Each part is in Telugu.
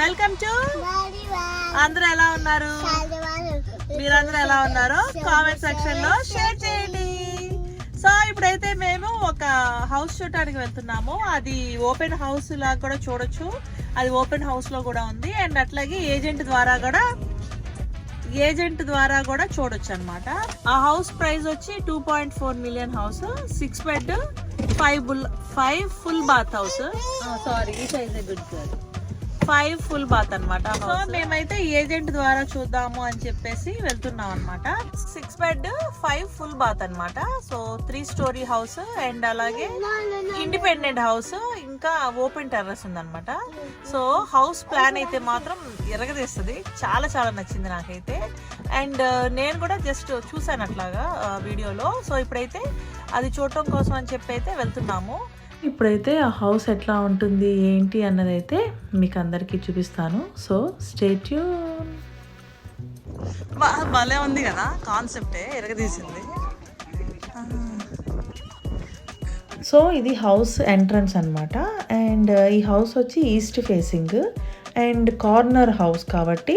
వెల్కమ్ టు అందరూ ఎలా ఉన్నారు? మీరందరూ ఎలా ఉన్నారో కామెంట్ సెక్షన్లో షేర్ చేయండి. సో ఇప్పుడైతే మేము ఒక హౌస్ చూడటానికి వెళ్తున్నాము. అది ఓపెన్ హౌస్ లాగా కూడా చూడొచ్చు. అది ఓపెన్ హౌస్లో కూడా ఉంది. అండ్ అట్లాగే ఏజెంట్ ద్వారా కూడా ఏజెంట్ ద్వారా కూడా చూడొచ్చు అనమాట ఆ హౌస్ ప్రైస్ వచ్చి two point four million house six bed five full five full bath house sorry ఈ size good girl five full bath అనమాట సో మేమైతే ఏజెంట్ ద్వారా చూద్దాము అని చెప్పేసి వెళ్తున్నాం అనమాట six bed five full bath అన్నమాట. So three storey house and అలాగే ఇండిపెండెంట్ హౌస్. ఇంకా ఓపెన్ టెర్రస్ ఉందన్నమాట. సో హౌస్ ప్లాన్ అయితే మాత్రం ఎరగదీస్తుంది. చాలా చాలా నచ్చింది నాకైతే. అండ్ నేను కూడా జస్ట్ చూసాను అట్లాగా ఆ, వీడియోలో. సో ఇప్పుడైతే అది చూడటం కోసం అని చెప్పి అయితే వెళ్తున్నాము. ఇప్పుడైతే ఆ హౌస్ ఎట్లా ఉంటుంది ఏంటి అన్నది అయితే మీకు అందరికీ చూపిస్తాను సో స్టేట్యూన్ భలే ఉంది కదా కాన్సెప్టే ఎరగదీసింది. సో ఇది హౌస్ ఎంట్రన్స్ అన్నమాట. అండ్ ఈ హౌస్ వచ్చి east facing. And corner house కాబట్టి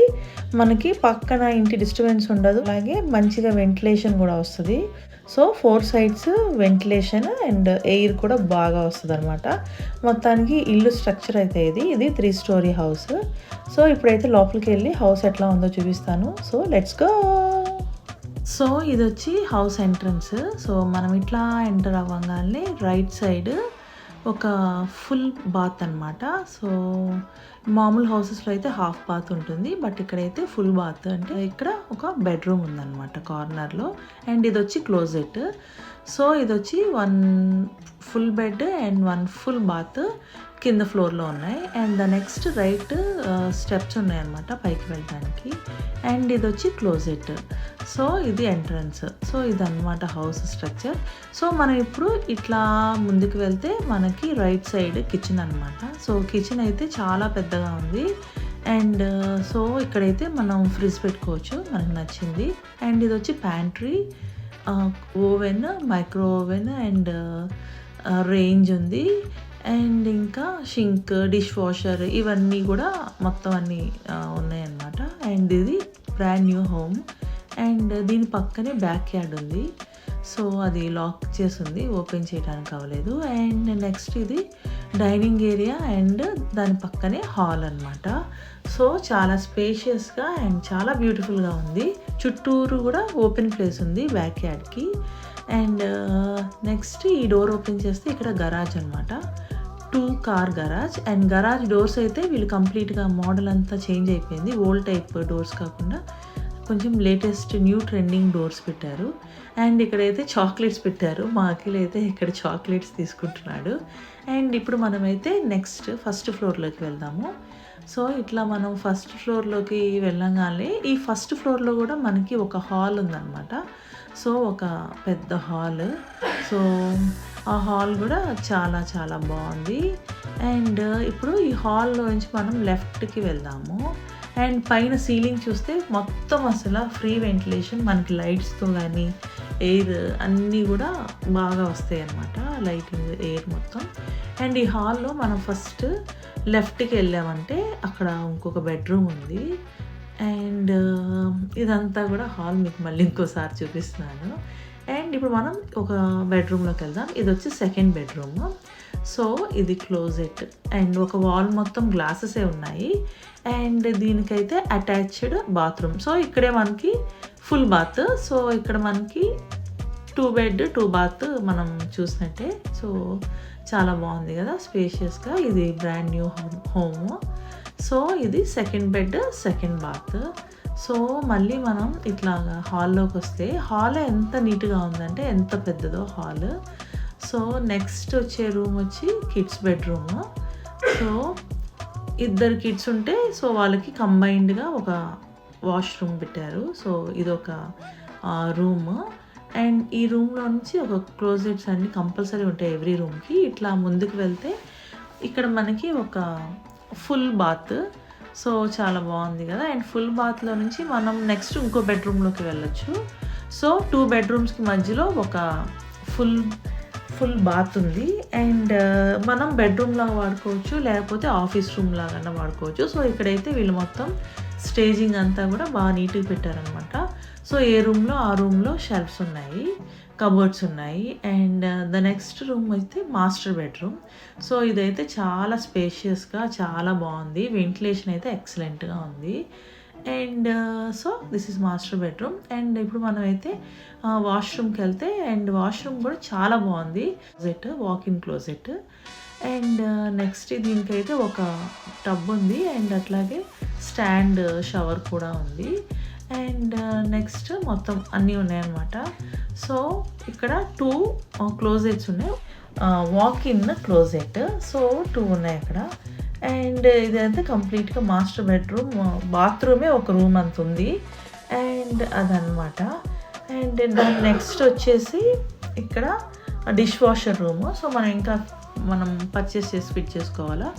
మనకి పక్కన ఇంటి డిస్టర్బెన్స్ ఉండదు. అలాగే మంచిగా వెంటిలేషన్ కూడా వస్తుంది. So four sides ventilation and air కూడా బాగా వస్తుంది అనమాట మొత్తానికి ఇల్లు స్ట్రక్చర్ అయితే ఇది. ఇది త్రీ స్టోరీ హౌస్ సో ఇప్పుడైతే లోపలికి వెళ్ళి హౌస్ ఎట్లా ఉందో చూపిస్తాను. సో లెట్స్ గో సో ఇది వచ్చి హౌస్ ఎంట్రన్స్ సో మనం ఇట్లా ఎంటర్ అవ్వగానే రైట్ సైడ్ ఒక ఫుల్ బాత్ అన్నమాట. సో మామూలు హౌసెస్లో అయితే హాఫ్ బాత్ ఉంటుంది. బట్ ఇక్కడైతే ఫుల్ బాత్ అంటే ఇక్కడ ఒక బెడ్రూమ్ ఉందన్నమాట కార్నర్లో. అండ్ ఇది వచ్చి క్లోజెట్. సో ఇది వచ్చి one full bed and one full bath కింద ఫ్లోర్లో ఉన్నాయి. And the next right steps ఉన్నాయన్నమాట పైకి వెళ్ళడానికి. అండ్ ఇది వచ్చి క్లోజెట్. సో ఇది ఎంట్రన్స్. సో ఇది అనమాట హౌస్ స్ట్రక్చర్. సో మనం ఇప్పుడు ఇట్లా ముందుకు వెళ్తే మనకి రైట్ సైడ్ కిచెన్ అనమాట సో కిచెన్ అయితే చాలా పెద్దగా ఉంది. అండ్ సో ఇక్కడైతే మనం ఫ్రిడ్జ్ పెట్టుకోవచ్చు. మనకు నచ్చింది. అండ్ ఇది వచ్చి pantry. Oven micro oven and range ఉంది. అండ్ ఇంకా షింక్ డిష్ వాషర్ ఇవన్నీ కూడా మొత్తం అన్నీ ఉన్నాయన్నమాట. అండ్ ఇది బ్రాండ్ న్యూ హోమ్. అండ్ దీని పక్కనే బ్యాక్ యార్డ్ ఉంది. సో అది లాక్ చేసింది ఓపెన్ చేయడానికి అవ్వలేదు. అండ్ నెక్స్ట్ ఇది డైనింగ్ ఏరియా అండ్ దాని పక్కనే హాల్ అన్నమాట. సో చాలా స్పేషియస్గా అండ్ చాలా బ్యూటిఫుల్గా ఉంది. చుట్టూరు కూడా ఓపెన్ ప్లేస్ ఉంది బ్యాక్ యార్డ్కి అండ్ నెక్స్ట్ ఈ డోర్ ఓపెన్ చేస్తే ఇక్కడ గరాజ్ అనమాట two car garage. And garage doors అయితే వీళ్ళు కంప్లీట్గా మోడల్ అంతా చేంజ్ అయిపోయింది. ఓల్డ్ టైప్ డోర్స్ కాకుండా కొంచెం లేటెస్ట్ న్యూ ట్రెండింగ్ డోర్స్ పెట్టారు. అండ్ ఇక్కడైతే చాక్లెట్స్ పెట్టారు. మా అఖిల్ అయితే ఇక్కడ చాక్లెట్స్ తీసుకుంటున్నాడు. అండ్ ఇప్పుడు మనమైతే నెక్స్ట్ ఫస్ట్ ఫ్లోర్లోకి వెళ్దాము. సో ఇట్లా మనం ఫస్ట్ ఫ్లోర్లోకి వెళ్ళగానే ఈ ఫస్ట్ ఫ్లోర్లో కూడా మనకి ఒక హాల్ ఉందన్నమాట. సో ఒక పెద్ద హాల్. సో ఆ హాల్ కూడా చాలా చాలా బాగుంది. అండ్ ఇప్పుడు ఈ హాల్లో నుంచి మనం లెఫ్ట్కి వెళ్దాము. అండ్ పైన సీలింగ్ చూస్తే మొత్తం అసలు ఫ్రీ వెంటిలేషన్ మనకి లైట్స్తో కానీ ఎయిర్ అన్నీ కూడా బాగా వస్తాయి అన్నమాట లైటింగ్ ఎయిర్ మొత్తం. అండ్ ఈ హాల్లో మనం ఫస్ట్ లెఫ్ట్కి వెళ్ళామంటే అక్కడ ఇంకొక బెడ్రూమ్ ఉంది. అండ్ ఇదంతా కూడా హాల్ మీకు మళ్ళీ ఇంకోసారి చూపిస్తున్నాను. అండ్ ఇప్పుడు మనం ఒక బెడ్రూమ్లోకి వెళ్దాం. ఇది వచ్చి సెకండ్ బెడ్రూమ్. సో ఇది క్లోజెట్ అండ్ ఒక వాల్ మొత్తం గ్లాసెసే ఉన్నాయి. అండ్ దీనికైతే అటాచ్డ్ బాత్రూమ్. సో ఇక్కడే మనకి ఫుల్ బాత్. సో ఇక్కడ మనకి టూ బెడ్ టూ బాత్ మనం చూసినట్టే. సో చాలా బాగుంది కదా స్పేషియస్గా. ఇది బ్రాండ్ న్యూ హోమ్. సో ఇది second bed second bath. So మళ్ళీ మనం ఇట్లాగా హాల్లోకి వస్తే హాల్ ఎంత నీట్గా ఉందంటే ఎంత పెద్దదో హాల్. సో నెక్స్ట్ వచ్చే రూమ్ వచ్చి కిడ్స్ బెడ్రూమ్. సో ఇద్దరు కిడ్స్ ఉంటే సో వాళ్ళకి కంబైన్డ్గా ఒక వాష్రూమ్ పెట్టారు. సో ఇదొక రూమ్. అండ్ ఈ రూమ్లో నుంచి ఒక క్లోజెట్స్ అన్ని కంపల్సరీ ఉంటాయి ఎవ్రీ రూమ్కి. ఇట్లా ముందుకు వెళ్తే ఇక్కడ మనకి ఒక ఫుల్ బాత్. సో చాలా బాగుంది కదా. అండ్ ఫుల్ బాత్లో నుంచి మనం నెక్స్ట్ ఇంకో బెడ్రూమ్లోకి వెళ్ళొచ్చు. సో టూ బెడ్రూమ్స్కి మధ్యలో ఒక ఫుల్ ఫుల్ బాత్ ఉంది. అండ్ uh, మనం బెడ్రూమ్ లాగా వాడుకోవచ్చు లేకపోతే ఆఫీస్ రూమ్ లాగా వాడుకోవచ్చు. సో ఇక్కడైతే వీళ్ళు మొత్తం స్టేజింగ్ అంతా కూడా బాగా నీట్గా పెట్టారనమాట సో ఏ రూమ్లో ఆ రూమ్లో షెల్ఫ్స్ ఉన్నాయి కబోర్డ్స్ ఉన్నాయి. అండ్ ద నెక్స్ట్ రూమ్ అయితే మాస్టర్ బెడ్రూమ్ సో ఇదైతే చాలా స్పేషియస్గా చాలా బాగుంది. వెంటిలేషన్ అయితే ఎక్సలెంట్గా ఉంది. And so this is master bedroom and ఇప్పుడు మనం అయితే వాష్రూమ్కి వెళ్తే అండ్ వాష్రూమ్ కూడా చాలా బాగుంది. Closet walk closet and next దీనికైతే ఒక టబ్ ఉంది. అండ్ అట్లాగే స్టాండ్ షవర్ uh, కూడా ఉంది. అండ్ నెక్స్ట్ uh, మొత్తం అన్నీ ఉన్నాయన్నమాట. సో ఇక్కడ టూ క్లోజెట్స్ uh, ఉన్నాయి. Walk in closet so two ఉన్నాయి అక్కడ. అండ్ ఇదంతా కంప్లీట్గా మాస్టర్ బెడ్రూమ్ బాత్రూమే ఒక రూమ్ అంత ఉంది. అండ్ అదనమాట అండ్ దాని నెక్స్ట్ వచ్చేసి ఇక్కడ డిష్ వాషర్ రూమ్. సో మనం ఇంకా మనం పర్చేస్ చేసి ఫిట్ చేసుకోవాలా?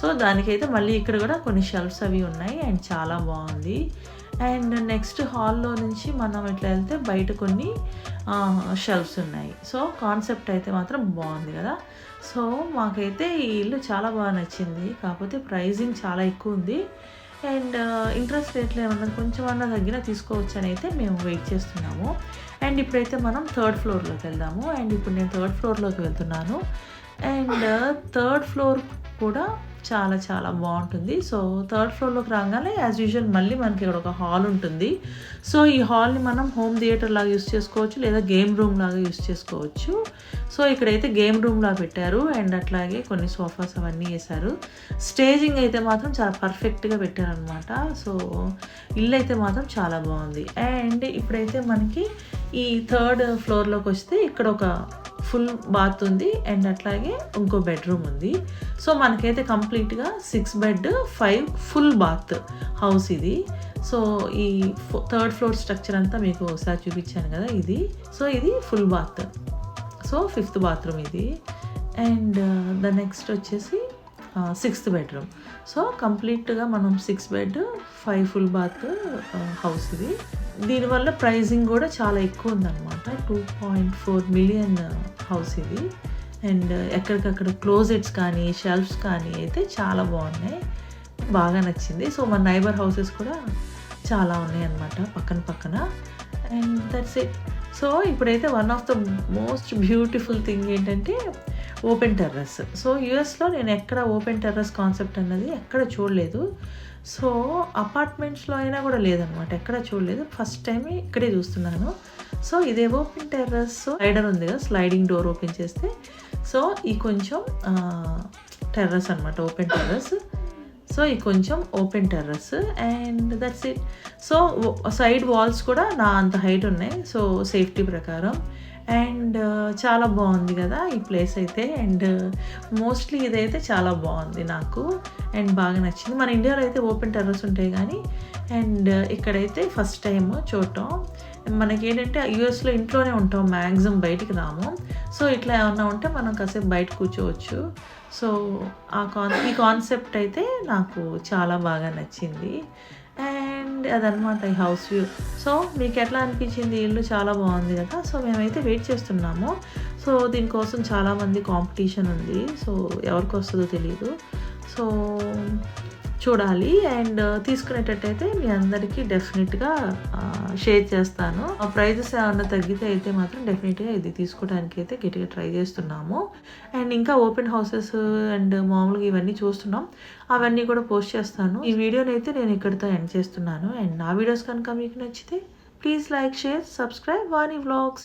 సో దానికైతే మళ్ళీ ఇక్కడ కూడా కొన్ని షెల్ఫ్స్ అవి ఉన్నాయి అండ్ చాలా బాగుంది. అండ్ నెక్స్ట్ హాల్లో నుంచి మనం ఇట్లా వెళ్తే బయట కొన్ని షెల్ఫ్స్ ఉన్నాయి. సో కాన్సెప్ట్ అయితే మాత్రం బాగుంది కదా. సో మాకైతే ఈ ఇల్లు చాలా బాగా నచ్చింది. కాకపోతే ప్రైజింగ్ చాలా ఎక్కువ ఉంది. అండ్ ఇంట్రెస్ట్ రేట్లు ఏమన్నా కొంచెం అన్నా తగ్గినా తీసుకోవచ్చు అని అయితే మేము వెయిట్ చేస్తున్నాము. అండ్ ఇప్పుడైతే మనం థర్డ్ ఫ్లోర్లోకి వెళ్దాము. అండ్ ఇప్పుడు నేను థర్డ్ ఫ్లోర్లోకి వెళ్తున్నాను. అండ్ థర్డ్ ఫ్లోర్ కూడా చాలా చాలా బాగుంటుంది. సో థర్డ్ ఫ్లోర్లోకి రాగానే యాజ్ యూజువల్ మళ్ళీ మనకి ఇక్కడ ఒక హాల్ ఉంటుంది. సో ఈ హాల్ని మనం హోమ్ థియేటర్ లాగా యూస్ చేసుకోవచ్చు లేదా గేమ్ రూమ్ లాగా యూస్ చేసుకోవచ్చు. సో ఇక్కడైతే గేమ్ రూమ్ లాగా పెట్టారు. అండ్ అట్లాగే కొన్ని సోఫాస్ అవన్నీ వేశారు. స్టేజింగ్ అయితే మాత్రం చాలా పర్ఫెక్ట్గా పెట్టారనమాట సో ఇల్లు అయితే మాత్రం చాలా బాగుంది. అండ్ ఇప్పుడైతే మనకి ఈ థర్డ్ ఫ్లోర్లోకి వస్తే ఇక్కడ ఒక ఫుల్ బాత్ ఉంది అండ్ అట్లాగే ఇంకో బెడ్రూమ్ ఉంది. సో మనకైతే కంప్లీట్గా six bed five full bath house ఇది. సో ఈ థర్డ్ ఫ్లోర్ స్ట్రక్చర్ అంతా మీకు ఒకసారి చూపించాను కదా ఇది. సో ఇది full bath so fifth bathroom ఇది. అండ్ ద నెక్స్ట్ వచ్చేసి సిక్స్త్ బెడ్రూమ్ సో కంప్లీట్గా మనం six bed five full bath house ఇది. దీనివల్ల ప్రైజింగ్ కూడా చాలా ఎక్కువ ఉందన్నమాట. Two point four million house ఇది. అండ్ uh, ఎక్కడికక్కడ క్లోజెట్స్ కానీ షెల్ఫ్స్ కానీ అయితే చాలా బాగున్నాయి. బాగా నచ్చింది. సో మన నైబర్ హౌసెస్ కూడా చాలా ఉన్నాయి అన్నమాట పక్కన పక్కన. అండ్ దట్స్ ఇట్ సో ఇప్పుడైతే one of the most beautiful thing ఏంటంటే ఓపెన్ టెర్రస్. సో యుఎస్లో నేను ఎక్కడ ఓపెన్ టెర్రస్ కాన్సెప్ట్ అన్నది ఎక్కడ చూడలేదు. సో అపార్ట్మెంట్స్లో అయినా కూడా లేదనమాట ఎక్కడ చూడలేదు. ఫస్ట్ టైం ఇక్కడే చూస్తున్నాను. సో ఇదే ఓపెన్ టెర్రస్. స్లైడర్ ఉంది కదా స్లైడింగ్ డోర్ ఓపెన్ చేస్తే. సో ఈ కొంచెం టెర్రస్ అనమాట ఓపెన్ టెర్రస్. సో ఈ కొంచెం open terrace. And that's it. So side walls కూడా నా అంత హైట్ ఉన్నాయి. సో సేఫ్టీ ప్రకారం. అండ్ చాలా బాగుంది కదా ఈ ప్లేస్ అయితే. అండ్ మోస్ట్లీ ఇదైతే చాలా బాగుంది నాకు. అండ్ బాగా నచ్చింది. మన ఇండియాలో అయితే ఓపెన్ టెర్రస్ ఉంటాయి కానీ అండ్ ఇక్కడైతే ఫస్ట్ టైం చూడటం. మనకి ఏంటంటే యూఎస్లో ఇంట్లోనే ఉంటాం. మ్యాక్సిమం బయటికి రాము. సో ఇట్లా ఏమన్నా ఉంటే మనం కాసేపు బయట కూర్చోవచ్చు. సో ఆ కాన్ ఈ కాన్సెప్ట్ అయితే నాకు చాలా బాగా నచ్చింది. అండ్ అదనమాట ఈ హౌస్ వ్యూ సో మీకు ఎట్లా అనిపించింది ఇల్లు చాలా బాగుంది కదా? సో మేమైతే వెయిట్ చేస్తున్నాము. సో దీనికోసం చాలామంది కాంపిటీషన్ ఉంది. సో ఎవరికి వస్తుందో తెలియదు సో చూడాలి. అండ్ uh, తీసుకునేటట్టయితే మీ అందరికీ డెఫినెట్గా uh, షేర్ చేస్తాను. ఆ ప్రైజెస్ ఏమన్నా తగ్గితే అయితే మాత్రం డెఫినెట్గా ఇది తీసుకోవడానికి అయితే గట్టిగా ట్రై చేస్తున్నాము. అండ్ ఇంకా ఓపెన్ హౌసెస్ అండ్ మామూలుగా ఇవన్నీ చూస్తున్నాం. అవన్నీ కూడా పోస్ట్ చేస్తాను. ఈ వీడియోని అయితే నేను ఇక్కడితో ఎండ్ చేస్తున్నాను. అండ్ నా వీడియోస్ కనుక మీకు నచ్చితే please like share subscribe Vani vlogs.